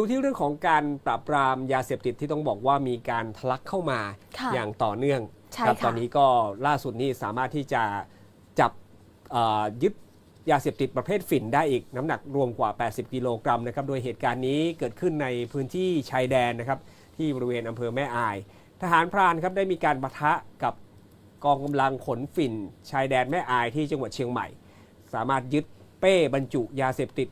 ดูที่เรื่องของการปราบปรามยาเสพติดที่ต้องบอกว่ามีการทะลักเข้ามาค่ะอย่างต่อเนื่องใช่ครับค่ะ ตอนนี้ก็ล่าสุดนี่สามารถที่จะจับเอ่อยึดยาเสพติดประเภทฝิ่นได้อีกน้ำหนักรวมกว่า 80 กิโลกรัมนะครับโดยเหตุการณ์นี้เกิดขึ้นในพื้นที่ชายแดนนะครับที่บริเวณอำเภอแม่อาย ทหารพรานครับได้มีการปะทะกับกองกำลังขนฝิ่น ชายแดนแม่อายที่จังหวัดเชียงใหม่ สามารถยึดเป้บรรจุยาเสพติด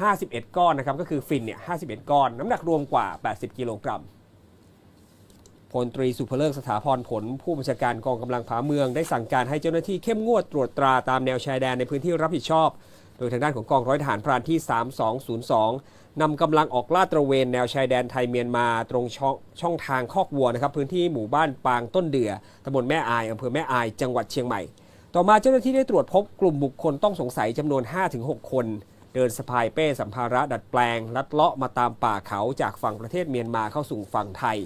51 ก้อนนะครับก็คือฟินเนี่ย51 ก้อน น้ำหนักรวมกว่า 80 กิโลกรัมพลตรีสุภเลิกสถาพรผล ผู้บัญชาการกองกำลังผาเมืองได้สั่งการให้เจ้าหน้าที่เข้มงวดตรวจตราตามแนวชายแดนในพื้นที่รับผิดชอบ โดยทางด้านของกองร้อยทหารพรานที่ 3202นำกำลังออกลาดตระเวนแนวชายแดนไทยเมียนมาตรงช่องชองทางคอกวัวนะครับพื้นที่หมู่บ้านปางต้นเดือตำบลแม่อายอำเภอแม่อายจังหวัดเชียงใหม่ ต่อมาเจ้าหน้าที่ได้ตรวจพบกลุ่มบุคคลต้องสงสัยจำนวน 5-6 คน เดินสะพายเป้สัมภาระดัดแปลง ลัดเลาะมาตามป่าเขาจากฝั่งประเทศเมียนมาเข้าสู่ฝั่งไทย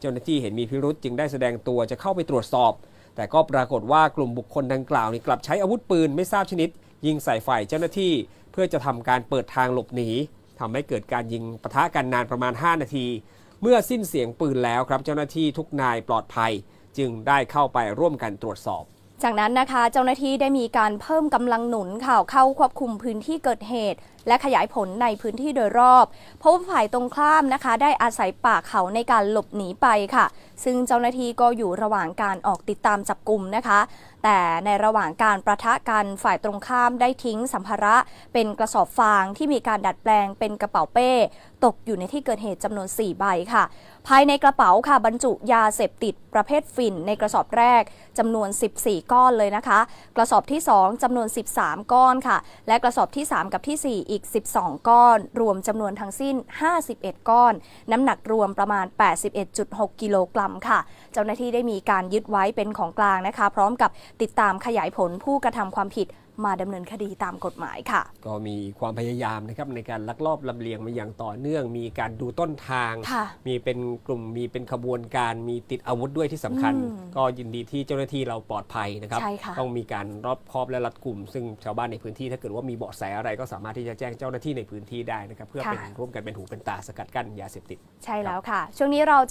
เจ้าหน้าที่เห็นมีพิรุษจึงได้แสดงตัวจะเข้าไปตรวจสอบ แต่ก็ปรากฏว่ากลุ่มบุคคลดังกล่าวนี่กลับใช้อาวุธปืนไม่ทราบชนิด ยิงใส่ฝ่ายเจ้าหน้าที่ เพื่อจะทำการเปิดทางหลบหนีทำให้เกิดการยิงปะทะกันนานประมาณ 5 นาที เมื่อสิ้นเสียงปืนแล้วครับเจ้าหน้าที่ทุกนายปลอดภัย จึงได้เข้าไปร่วมกันตรวจสอบ จากนั้นนะคะเจ้าหน้าที่ได้มีการเพิ่มกำลังหนุนข่าวเข้าควบคุมพื้นที่เกิดเหตุ และขยายผลในพื้นที่โดยรอบพราะว่าฝ่ายตรงข้ามนะคะ ได้อาศัยป่าเขาในการหลบหนีไปค่ะ ซึ่งเจ้าหน้าที่ก็อยู่ระหว่างการออกติดตามจับกลุ่มนะคะ แต่ในระหว่างการประทะกันฝ่ายตรงข้ามได้ทิ้งสัมภาระ เป็นกระสอบฟางที่มีการดัดแปลงเป็นกระเป๋าเป้ ตกอยู่ในที่เกิดเหตุจำนวน 4 ใบค่ะ ภายในกระเป๋าค่ะบรรจุยาเสพติดประเภทฝิ่นในกระสอบแรกจำนวน 14 ก้อนเลยนะคะ กระสอบที่ 2จำนวน 13 ก้อนค่ะ และกระสอบที่ 3 กับทีสี่4 อีกก 12 ก้อน รวมจำนวนทั้งสิ้น 51 ก้อน น้ำหนักรวมประมาณ 81.6 กิโลกรัมค่ะ เจ้าหน้าที่ได้มีการยึดไว้เป็นของกลางนะคะ พร้อมกับติดตามขยายผลผู้กระทำความผิด มาดำเนินคดีตามกฎหมายค่ะ ก็มีความพยายามนะครับในการลักลอบลำเลียงมาอย่างต่อเนื่อง มีการดูต้นทางค่ะมีเป็นกลุ่มมีเป็นขบวนการมีติดอาวุธด้วยที่สำคัญอืมก็ยินดีที่เจ้าหน้าที่เราปลอดภัยนะครับใช่ค่ะต้องมีการรอบคอบและรัดกลุ่ม ซึ่งชาวบ้านในพื้นที่ถ้าเกิดว่ามีเบาะแสอะไรก็สามารถที่จะแจ้งเจ้าหน้าที่ในพื้นที่ได้นะครับเพื่อเป็นร่วมกันเป็นหูเป็นตาสกัดกั้นยาเสพติด ใช่แล้วค่ะ ช่วงนี้เราจะ